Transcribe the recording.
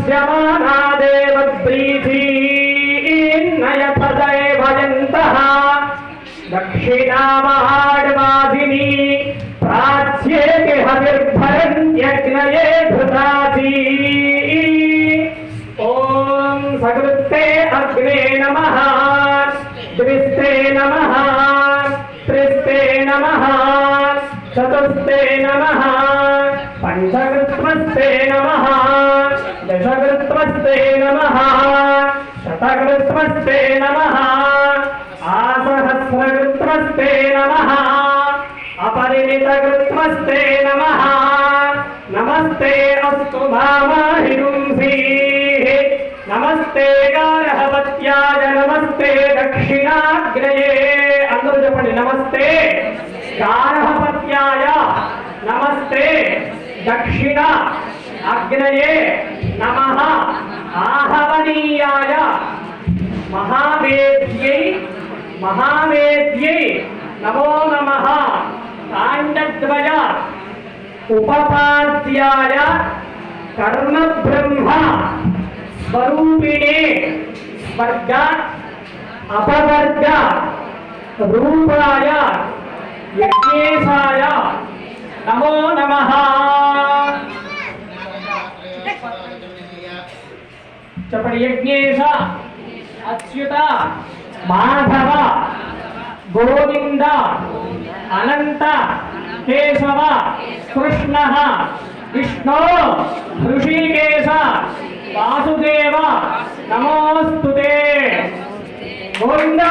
ప్రపశ్యమానా దేవప్రీతిన్నయపదే భజन्तः దక్షిణామహాడ్వాదిని ప్రాచ్యేతి హవిర్భరణ్యగ్నయే ధృతాది ఓం సకృత్తే అగ్నే నమః ద్విస్తే నమః త్రిస్తే నమః చతుస్తే నమః శతకృత్మస్తే నమ శతకృత్మస్తే నమ ఆసహస్రకృత్మస్తే నమ అపరిమితకృత్మస్తే నమ నమస్తే అస్తు భామాహిరుంసీ నమస్తే గార్హవత్యాయ నమస్తే దక్షిణాగ్రయే అందరూ చెప్పండి నమస్తే గారహపత్యాయ నమస్తే దక్షిణ అగ్నయే నమ ఆహవనీయాయ మహావేద్యై మహావేద్యై నమో నమ కాండద్వయ ఉపపాద్యాయ కర్మ బ్రహ్మ స్వరూపిణే వర్గ అపవర్గ రూపాయ యజ్ఞేశాయ నమో నమ చెప్పండి యజ్ఞేశ అచ్యుత మాధవ గోవింద అనంత కేశవ కృష్ణ విష్ణు ఋషికేశ వాసుదేవ నమోస్తుతే గోవిందా!